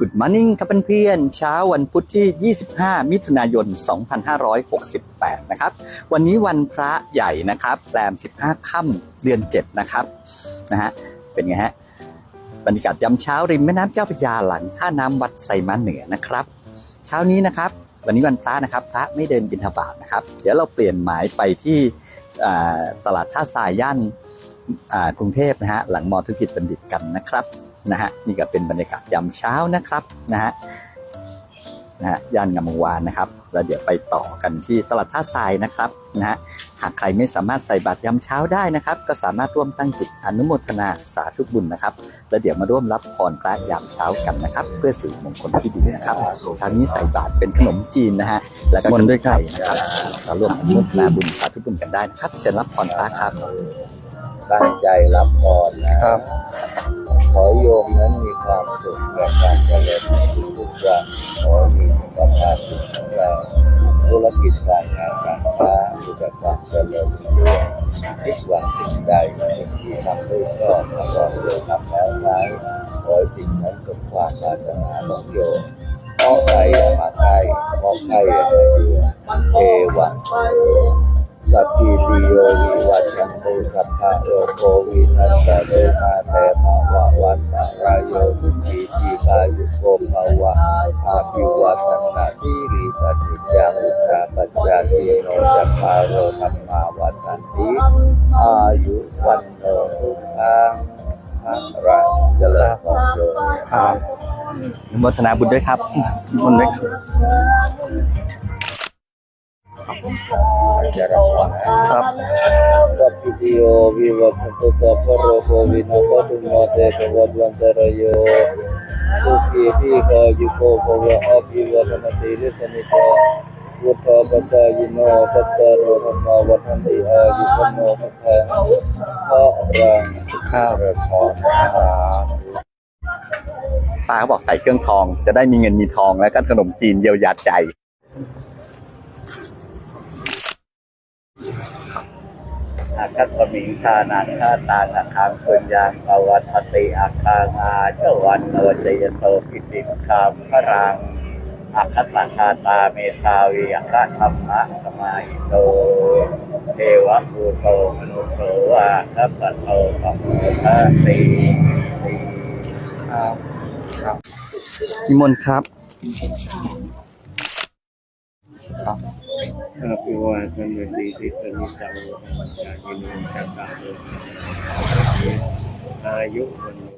Good Morning ครับเพื่อนๆเช้าวันพุธที่ 25 มิถุนายน 2568 นะครับ วันนี้วันพระใหญ่นะครับแรม 15 ค่ำเดือน 7 นะครับนะฮะเป็นไงฮะบรรยากาศยามเช้าริมแม่น้ำเจ้าพระยาหลังท่าน้ำวัดไซมาเหนือนะครับ เช้านี้นะครับ วันนี้วันพระนะครับ พระไม่เดินบิณฑบาตนะครับ เดี๋ยวเราเปลี่ยนหมายไปที่ตลาดท่าทรายย่านกรุงเทพนะฮะหลังมอธุรกิจบัณฑิตกันนะครับ นะฮะนี่ก็เป็นบรรยากาศยามเช้านะครับนะฮะนะฮะย่านงามวงวานนะครับแล้วเดี๋ยวไปต่อกันที่ตลาดท่าทรายนะครับนะฮะหากใครไม่สามารถใส่บาตรยามเช้าได้นะครับ ก็สามารถร่วมตั้งจิตอนุโมทนาสาธุบุญนะครับ แล้วเดี๋ยวมาร่วมรับพรพระยามเช้ากันนะครับ เพื่อสื่อมงคลที่ดีนะครับทางนี้ใส่บาตรเป็นขนมจีนนะฮะแล้วก็ขนมไทยนะครับมาร่วมอนุโมทนาบุญสาธุบุญกันได้นะครับเชิญรับพรพระครับตั้งใจรับพรนะครับข อโยมนั้นมีความสุขและการเจริญในทุกๆอย่างขอมีสุขภาพที่แข็งแรงธุรกิจการงานการค้ามีแต่ความเจริญรุ่งเรืองคิดหวังสิ่งใดสิ่งที่ทำด้วยชอบแล้วก็เรื่องทำแล้วร้ายขอสิ่งนั้นสมความปรารถนาของโยมเพราะใครอย่ามาใกล้เพราะใครอย่ามาอยู่เทวันสัพพิติโยวิวัชชันตุสัพพะโลกโควินัสสะโลมา อาภิวัตนาทิริสัจจังอุตตาปัจจาติโนจัปาโรธรรมาวัฏันติอายุวันโนสุขังพระเจริญพรโยมครับนุโมทนาบุญด้วยครับนิมนต์ด้วยครับครับสัพพิติโยวิวัชชันตุสัพพโรโควินาศตุมาเตภวัตวันตรโย สุขีที่กายุโกภวะอภิวัตนาติริสนิจาวุฒาปัจจายโนตัตตาโรธรรมาวัฒนติอายุวโนสุขังพระรังข้าพระพรนะครับป้าเขาบอกใส่เครื่องทอง จะได้มีเงินมีทองแล้วก็ขนมจีนเยียวยาใจ อาคัตตมิงชานาคาตานาคางปุญญางภวัตติอาคางาเจวันโนจยโตปิติคามพรังอาคัตตคาตาเมธาวีอาคาธรรมะสมาหิโตเทวะภูโตมนุโสวาคัตตโตสัมพุทธาสีสีครับครับนิมนต์ครับ ข้าพิวาสมดีติสนิจังวัฏันจายิโนจักตาโลอายุวัน